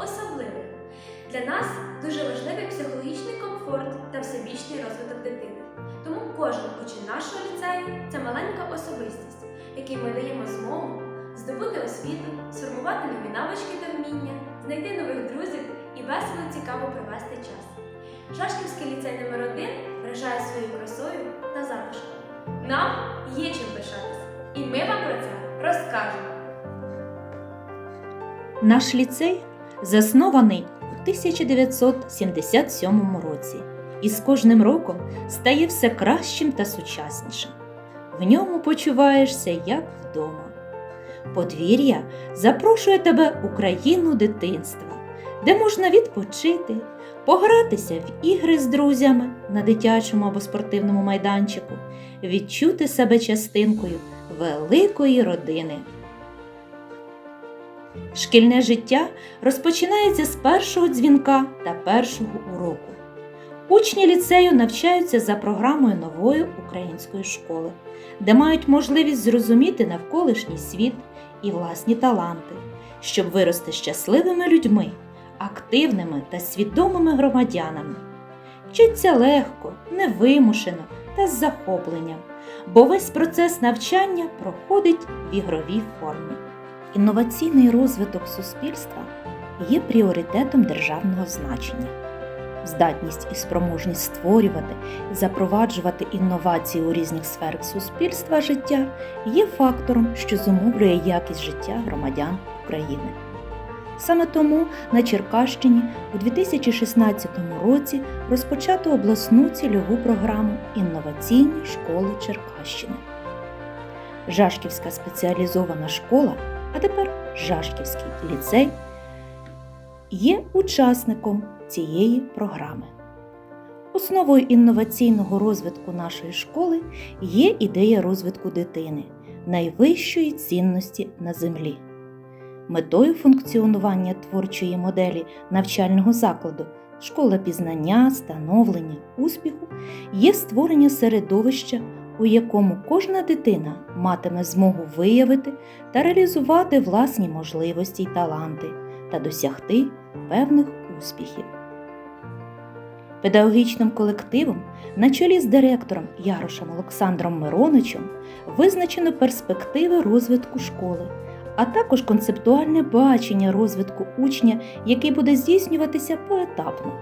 наш. Для нас дуже важливий психологічний комфорт та всебічний розвиток дитини. Тому кожен учень нашого ліцею це маленька особистість, якій ми даємо змогу здобути освіту, сформувати нові навички та вміння, знайти нових друзів і весело цікаво провести час. Шашківський ліцей номер 1 вражає своєю красою та затишком. Нам є чим пишатися, і ми вам про це розкажемо. Наш ліцей заснований у 1977 році і з кожним роком стає все кращим та сучаснішим. В ньому почуваєшся як вдома. Подвір'я запрошує тебе у країну дитинства, де можна відпочити, погратися в ігри з друзями на дитячому або спортивному майданчику, відчути себе частинкою великої родини. Шкільне життя розпочинається з першого дзвінка та першого уроку. Учні ліцею навчаються за програмою нової української школи, де мають можливість зрозуміти навколишній світ і власні таланти, щоб вирости щасливими людьми, активними та свідомими громадянами. Вчиться легко, невимушено та з захопленням, бо весь процес навчання проходить в ігровій формі. Інноваційний розвиток суспільства є пріоритетом державного значення. Здатність і спроможність створювати і запроваджувати інновації у різних сферах суспільства життя є фактором, що зумовлює якість життя громадян України. Саме тому на Черкащині у 2016 році розпочато обласну цільову програму Інноваційні школи Черкащини. Жашківська спеціалізована школа а тепер Жашківський ліцей є учасником цієї програми. Основою інноваційного розвитку нашої школи є ідея розвитку дитини, найвищої цінності на землі. Метою функціонування творчої моделі навчального закладу школа пізнання, становлення, успіху є створення середовища у якому кожна дитина матиме змогу виявити та реалізувати власні можливості й таланти та досягти певних успіхів. Педагогічним колективом на чолі з директором Ярошем Олександром Мироничем визначено перспективи розвитку школи, а також концептуальне бачення розвитку учня, який буде здійснюватися поетапно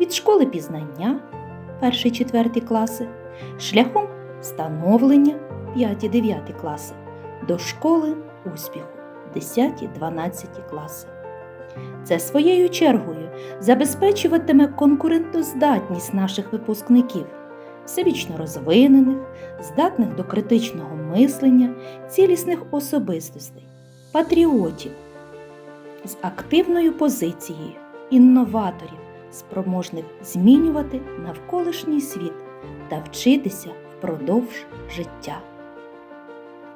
від школи пізнання 1-4 класи шляхом становлення 5-9 класи. До школи успіху. 10-12 класи. Це своєю чергою забезпечуватиме конкурентоздатність наших випускників, всебічно розвинених, здатних до критичного мислення, цілісних особистостей, патріотів. З активною позицією, інноваторів, спроможних змінювати навколишній світ та вчитися впродовж життя.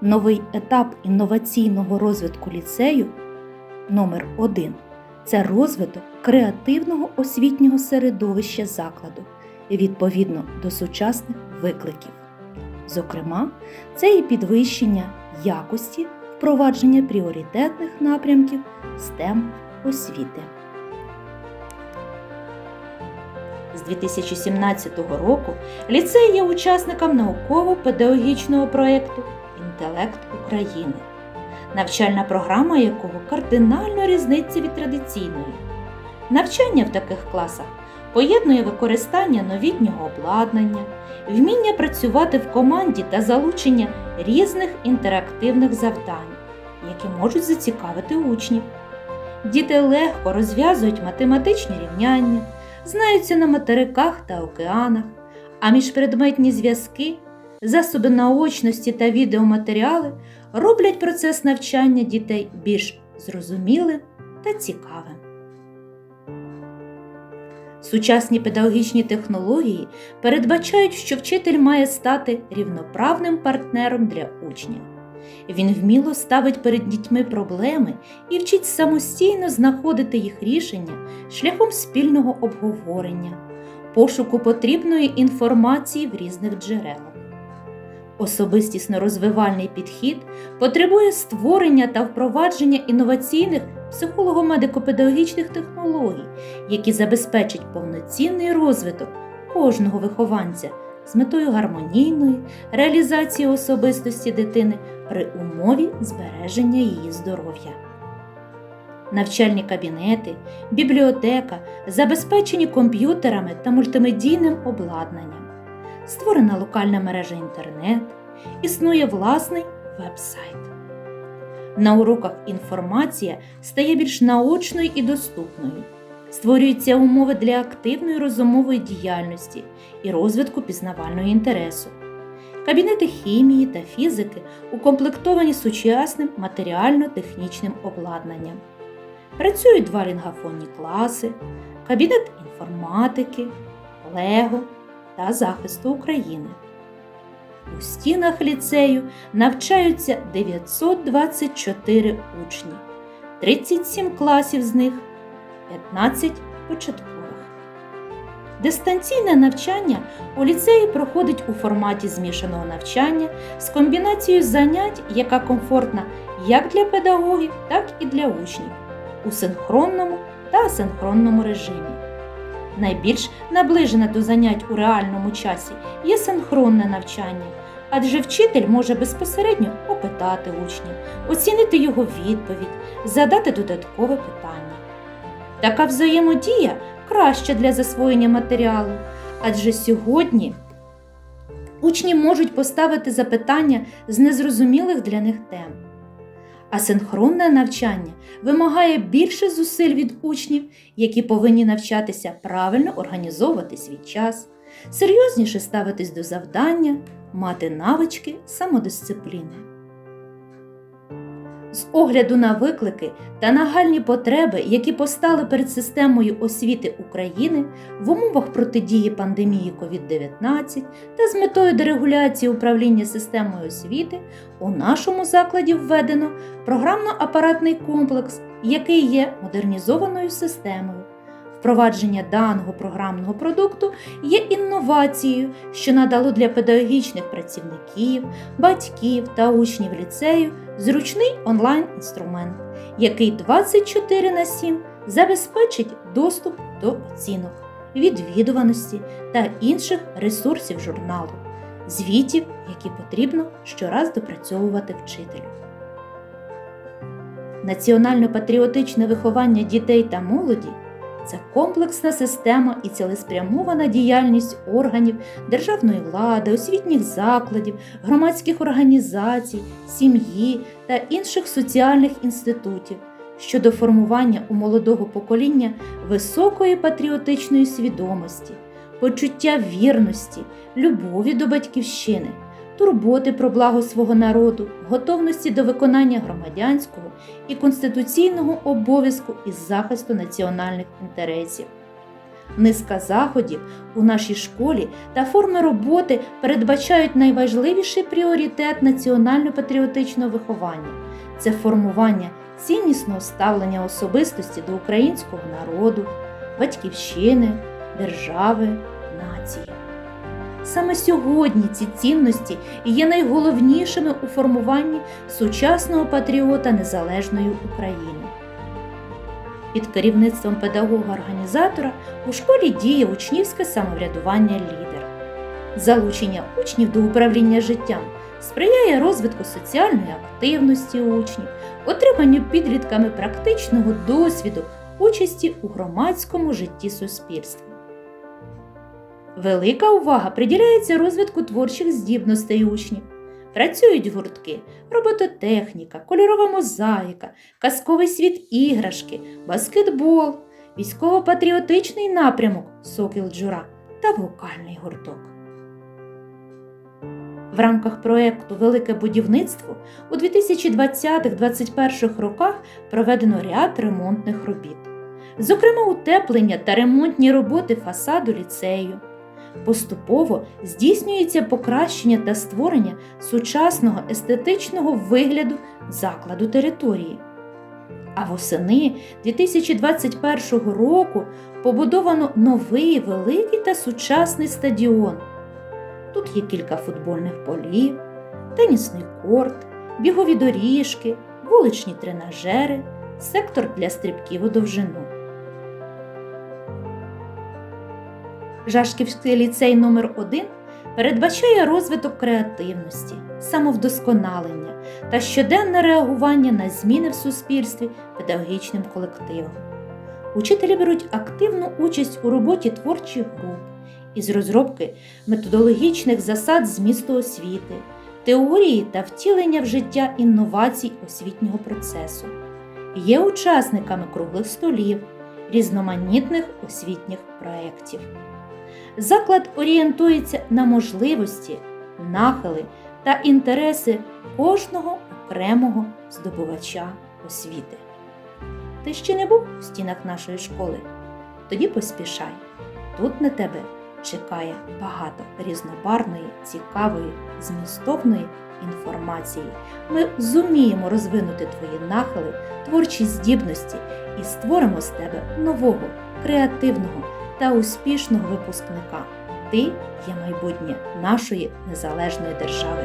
Новий етап інноваційного розвитку ліцею номер 1 це розвиток креативного освітнього середовища закладу відповідно до сучасних викликів. Зокрема, це і підвищення якості впровадження пріоритетних напрямків STEM освіти. 2017 року ліцей є учасником науково-педагогічного проєкту Інтелект України, навчальна програма якого кардинально різниться від традиційної. Навчання в таких класах поєднує використання новітнього обладнання, вміння працювати в команді та залучення різних інтерактивних завдань, які можуть зацікавити учнів. Діти легко розв'язують математичні рівняння знаються на материках та океанах, а міжпредметні зв'язки, засоби наочності та відеоматеріали роблять процес навчання дітей більш зрозумілим та цікавим. Сучасні педагогічні технології передбачають, що вчитель має стати рівноправним партнером для учня. Він вміло ставить перед дітьми проблеми і вчить самостійно знаходити їх рішення шляхом спільного обговорення, пошуку потрібної інформації в різних джерелах. Особистісно розвивальний підхід потребує створення та впровадження інноваційних психолого-медико-педагогічних технологій, які забезпечать повноцінний розвиток кожного вихованця з метою гармонійної реалізації особистості дитини при умові збереження її здоров'я. Навчальні кабінети, бібліотека забезпечені комп'ютерами та мультимедійним обладнанням. Створена локальна мережа інтернет, існує власний веб-сайт. На уроках інформація стає більш наочною і доступною. Створюються умови для активної розумової діяльності і розвитку пізнавального інтересу. Кабінети хімії та фізики укомплектовані сучасним матеріально-технічним обладнанням. Працюють два лінгафонні класи, кабінет інформатики, лего та захисту України. У стінах ліцею навчаються 924 учні, 37 класів з них 15 початкових. Дистанційне навчання у ліцеї проходить у форматі змішаного навчання з комбінацією занять, яка комфортна як для педагогів, так і для учнів у синхронному та асинхронному режимі. Найбільш наближене до занять у реальному часі є синхронне навчання, адже вчитель може безпосередньо опитати учня, оцінити його відповідь, задати додаткове питання. Така взаємодія краща для засвоєння матеріалу, адже сьогодні учні можуть поставити запитання з незрозумілих для них тем. Асинхронне навчання вимагає більше зусиль від учнів, які повинні навчатися правильно організовувати свій час, серйозніше ставитись до завдання, мати навички самодисципліни. З огляду на виклики та нагальні потреби, які постали перед системою освіти України в умовах протидії пандемії COVID-19 та з метою дерегуляції управління системою освіти, у нашому закладі введено програмно-апаратний комплекс, який є модернізованою системою. Впровадження даного програмного продукту є інновацією, що надало для педагогічних працівників, батьків та учнів ліцею зручний онлайн-інструмент, який 24 на 7 забезпечить доступ до оцінок, відвідуваності та інших ресурсів журналу, звітів, які потрібно щораз допрацьовувати вчителю. Національно-патріотичне виховання дітей та молоді це комплексна система і цілеспрямована діяльність органів державної влади, освітніх закладів, громадських організацій, сім'ї та інших соціальних інститутів щодо формування у молодого покоління високої патріотичної свідомості, почуття вірності, любові до батьківщини, турботи про благо свого народу, готовності до виконання громадянського і конституційного обов'язку із захисту національних інтересів. Низка заходів у нашій школі та форми роботи передбачають найважливіший пріоритет національно-патріотичного виховання це формування ціннісного ставлення особистості до українського народу, батьківщини, держави, нації. Саме сьогодні ці цінності є найголовнішими у формуванні сучасного патріота незалежної України. Під керівництвом педагога-організатора у школі діє учнівське самоврядування лідер. Залучення учнів до управління життям сприяє розвитку соціальної активності учнів, отриманню підлітками практичного досвіду участі у громадському житті суспільства. Велика увага приділяється розвитку творчих здібностей учнів. Працюють гуртки, робототехніка, кольорова мозаїка, казковий світ іграшки, баскетбол, військово-патріотичний напрямок Сокіл Джура та вокальний гурток. В рамках проєкту Велике будівництво у 2020-2021 роках проведено ряд ремонтних робіт, зокрема утеплення та ремонтні роботи фасаду ліцею. Поступово здійснюється покращення та створення сучасного естетичного вигляду закладу території. А восени 2021 року побудовано новий великий та сучасний стадіон. Тут є кілька футбольних полів, тенісний корт, бігові доріжки, вуличні тренажери, сектор для стрибків у довжину. Жашківський ліцей номер 1 передбачає розвиток креативності, самовдосконалення та щоденне реагування на зміни в суспільстві педагогічним колективом. Учителі беруть активну участь у роботі творчих груп із розробки методологічних засад змісту освіти, теорії та втілення в життя інновацій освітнього процесу. Є учасниками круглих столів, різноманітних освітніх проєктів. Заклад орієнтується на можливості, нахили та інтереси кожного окремого здобувача освіти. Ти ще не був у стінах нашої школи? Тоді поспішай. Тут на тебе чекає багато різнобарної, цікавої, змістовної інформації. Ми зуміємо розвинути твої нахили, творчі здібності і створимо з тебе нового, креативного та успішного випускника. Ти є майбутнє нашої незалежної держави.